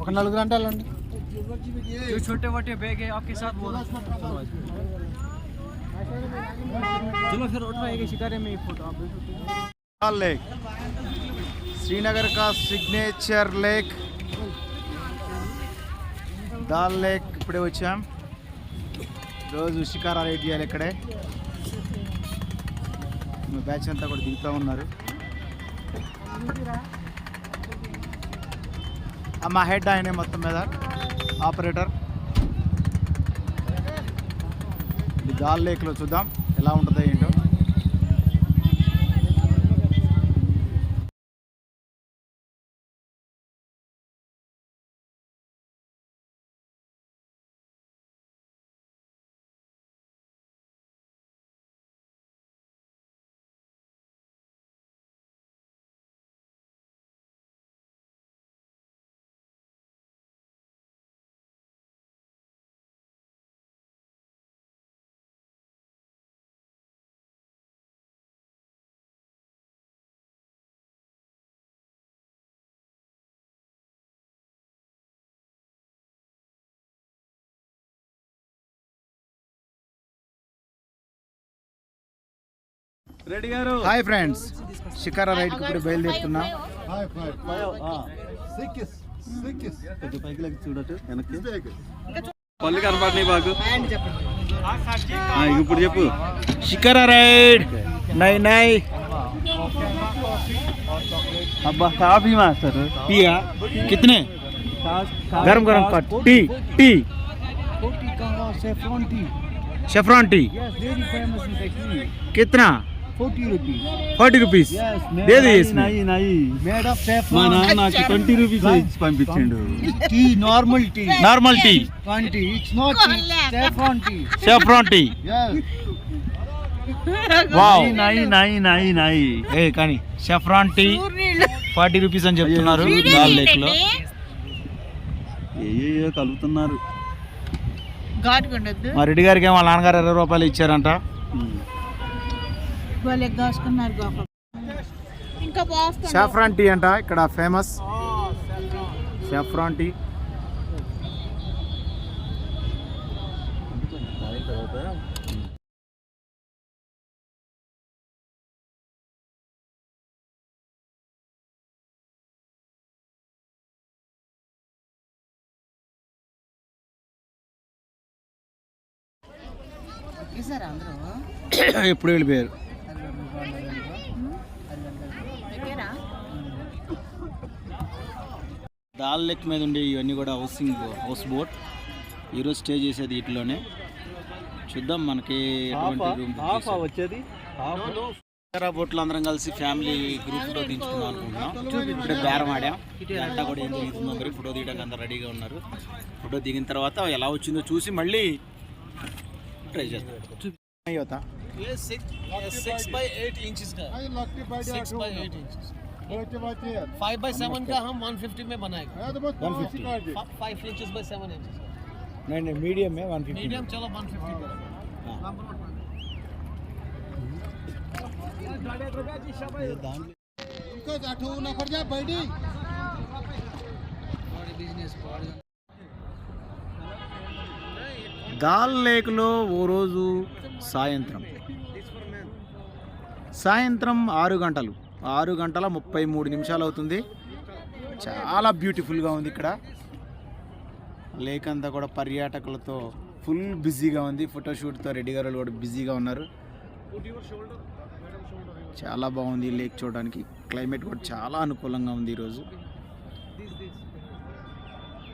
ఒక నలుగురు అంటే వెళ్ళండి जो छोटे मोटे बैग है आपके साथ वो चलो फिर उठवाएगा शिकारे में एक फोटो आप डाल लेक श्रीनगर का सिग्नेचर लेक దాల్ లేక్ ఇప్పుడే వచ్చాం రోజు షికారా రైడ్ చేయాలి ఇక్కడే మా బ్యాచ్ అంతా కూడా దిగుతూ ఉన్నారు ఆ, మా హెడ్ ఆయనే మొత్తం మీద. ఆపరేటర్ ఈ దాల్ లేక్లో చూద్దాం ఎలా ఉంటుందో ఏంటో. హాయ్ ఫ్రెండ్స్ షికారా రైడ్కి ఇప్పుడు బయలుదేరుతున్నాం కొంచెం పైకి లెక్క చూడటు వెనక్కి పళ్ళు కనపడినాయి బాగు ఆ, ఇక ఇప్పుడు చెప్పు షికారా రైడ్ నై నై అబ్బా కాఫీ మాస్టర్ पिया कितने गरम गरम का टी टी शेफ्रॉन टी कितना forty rupees. మా నాన్న twenty rupees పంపించండు. Tea normal tea normal tea twenty tea wow నాయి నాయి నాయి ఏ కానీ సాఫ్రాన్ టీ ఫార్టీ రూపీస్ అని చెప్తున్నారు దాల్ లేక్లో. ఏ కలుపుతున్నారు మా రెడ్డి గారికి మా నాన్నగారు ఇరవై రూపాయలు ఇచ్చారంట. షాఫ్రాన్ టీ అంట ఇక్కడ ఫేమస్ షాఫ్రాన్ టీ ఎప్పుడు వెళ్ళిపోయారు. రాళ్ళ లెక్క మీద ఉండే ఇవన్నీ కూడా హౌసింగ్ హౌస్ బోట్. ఈరోజు స్టే చేసేది వీటిలోనే చూద్దాం మనకి వచ్చేది? బోట్లు అందరం కలిసి ఫ్యామిలీ గ్రూప్ ఫోటో తీసుకుందాం అనుకుంటున్నాం. ఇప్పుడు బేరం ఆడాం. అంతా కూడా ఏం తీసుకుందాం మరి? ఫోటో తీయడానికి అందరు రెడీగా ఉన్నారు. ఫోటో దిగిన తర్వాత ఎలా వచ్చిందో చూసి మళ్ళీ ట్రై చేస్తాం फाइव बाई सेवन का हम वन फिफ्टी में बनाएगा one fifty five inches by seven inches नहीं नहीं मीडियम है वन फिफ्टी मीडियम चलो वन फिफ्टी దాల్ లేక్లో ఓ రోజు సాయంత్రం సాయంత్రం ఆరు గంటలు ఆరు గంటల ముప్పై మూడు నిమిషాలు అవుతుంది. చాలా బ్యూటిఫుల్గా ఉంది ఇక్కడ. లేక్ అంతా కూడా పర్యాటకులతో ఫుల్ బిజీగా ఉంది. ఫోటోషూట్తో రెడ్డి గారు కూడా బిజీగా ఉన్నారు. చాలా బాగుంది లేక్ చూడడానికి. క్లైమేట్ కూడా చాలా అనుకూలంగా ఉంది ఈరోజు.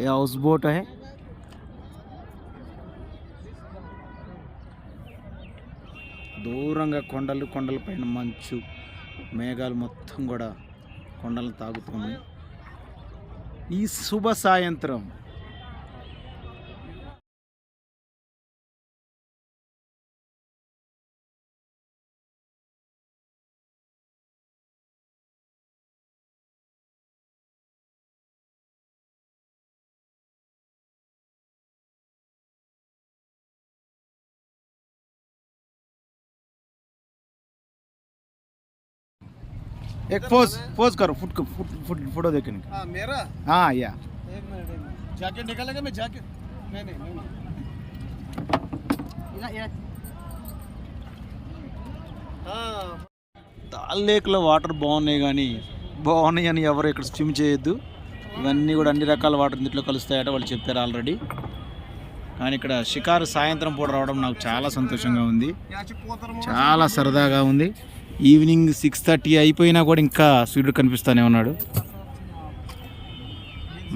ఏ హౌస్ బోట్ హే? దూరంగా కొండలు కొండల పైన మంచు. మేఘాలు మొత్తం కూడా కొండలను తాగుతున్నాయి ఈ శుభ సాయంత్రం. एक पोज पोज करो फुट फुट फुट फोटो देखने का हाँ मेरा हाँ या एक मिनट एक मिनट जैकेट निकालेगा मैं जैकेट नहीं नहीं नहीं नहीं। हाँ దాల్ లేక్లో వాటర్ బాగున్నాయి కానీ బాగున్నాయి అని ఎవరు ఇక్కడ స్విమ్ చేయొద్దు ఇవన్నీ కూడా అన్ని రకాల వాటర్ ఇందులో కలుస్తాయట వాళ్ళు చెప్పారు ఆల్రెడీ కానీ ఇక్కడ షికారు సాయంత్రం పూట రావడం నాకు చాలా సంతోషంగా ఉంది याची पोतर చాలా సరదాగా ఉంది ఈవినింగ్ సిక్స్ థర్టీ అయిపోయినా కూడా ఇంకా సూర్యుడు కనిపిస్తూనే ఉన్నాడు.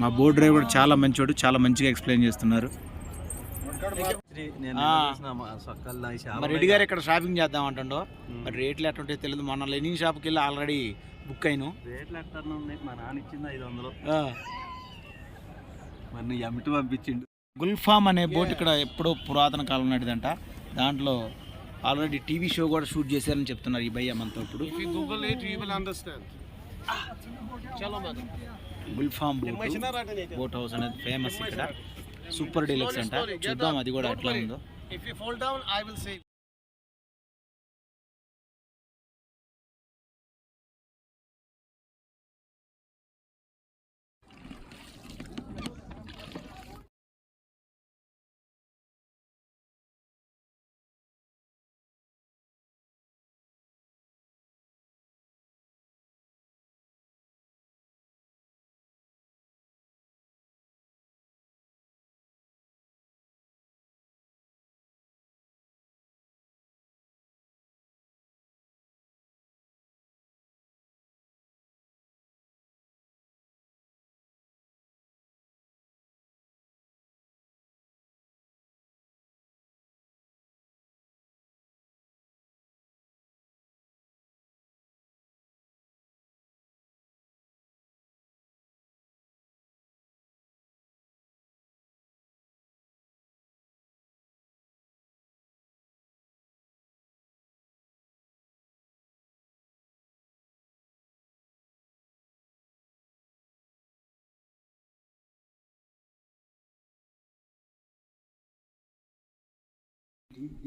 మా బోట్ డ్రైవర్ చాలా మంచోడు చాలా మంచిగా ఎక్స్ప్లెయిన్ చేస్తున్నారు. మరి రెడ్డి గారు ఇక్కడ షాపింగ్ చేద్దాం అంటుండో. మరి రేట్లు ఎట్లుంటే తెలియదు మొన్న లెనిన్ షాప్కి వెళ్ళి ఆల్రెడీ బుక్ అయిను. రేట్లు ఎట్లా మా నాన్న ఇచ్చింది ఐదు వందలు మరి నీ ఎమిటి పంపించిండు. గుల్ఫామ్ అనే బోట్ ఇక్కడ ఎప్పుడో పురాతన కాలం నాటిదంట దాంట్లో ఆల్రెడీ టీవీ షో కూడా షూట్ చేశారని చెప్తున్నారు ఈ భయ్య మనతో ఇప్పుడు. గుల్ఫామ్ బోట్ హౌస్ అనేది ఫేమస్ ఇక్కడ. సూపర్ డీలక్స్ అంట. చూద్దాం అది కూడా ఎట్లా ఉందో.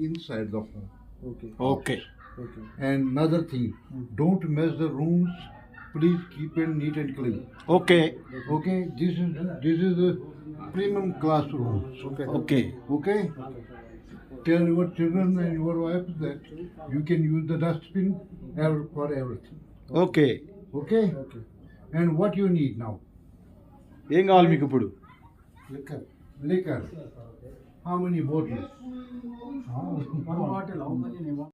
inside the home. Okay And another thing, don't mess the rooms. Please keep it neat and clean. Okay Okay, this is this is the premium class rooms. Okay. Okay Okay. Tell your children and your wife that you can use the dustbin ev- for everything. Okay Okay. Okay. And what you need now? ఏం కావాలి మీకు ఇప్పుడు Liquor. Liquor. How many bottles? One bottle. How many?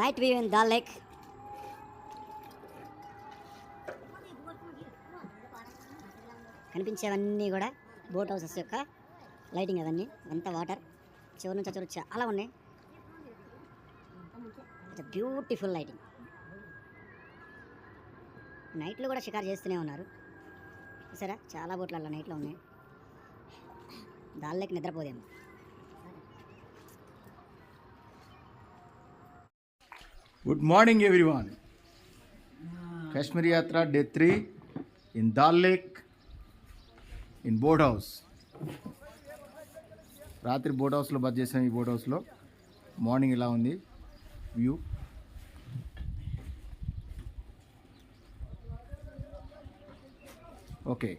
Night view in Dal lake కనిపించేవన్నీ కూడా boat houses యొక్క lighting అవన్నీ. అంతా water చివరి నుంచి చివరి చాలా ఉన్నాయి. ఇట్స్ బ్యూటిఫుల్ లైటింగ్ నైట్లో కూడా షికారు చేస్తూనే ఉన్నారు. సరే చాలా బోట్లు అలా నైట్లో ఉన్నాయి. దాల్ నిద్రపోదేమో. గుడ్ మార్నింగ్ ఎవ్రీవాన్ కాశ్మీర్ యాత్ర day three in Dal lake in boat house రాత్రి బోట్ హౌస్లో బస్ చేసాం ఈ బోట్ హౌస్లో మార్నింగ్ ఇలా ఉంది? View okay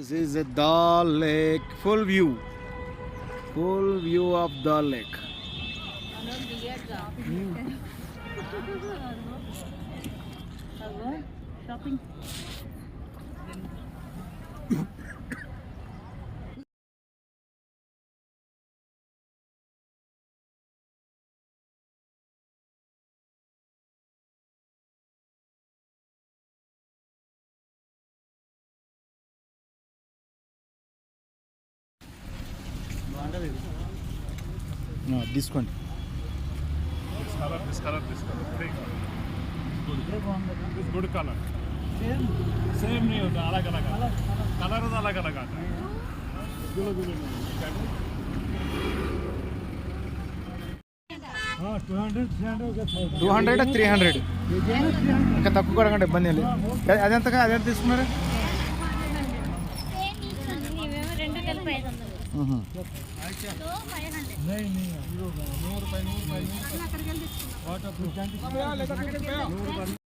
This is a Dal Lake, full view. Full view of Dal Lake. Shopping. తీసుకోండి. Colour same two hundred three hundred ఇంకా తక్కువ కూడా ఇబ్బంది లేదు. అదే అదెంత తీసుకున్నారు? नहीं नहीं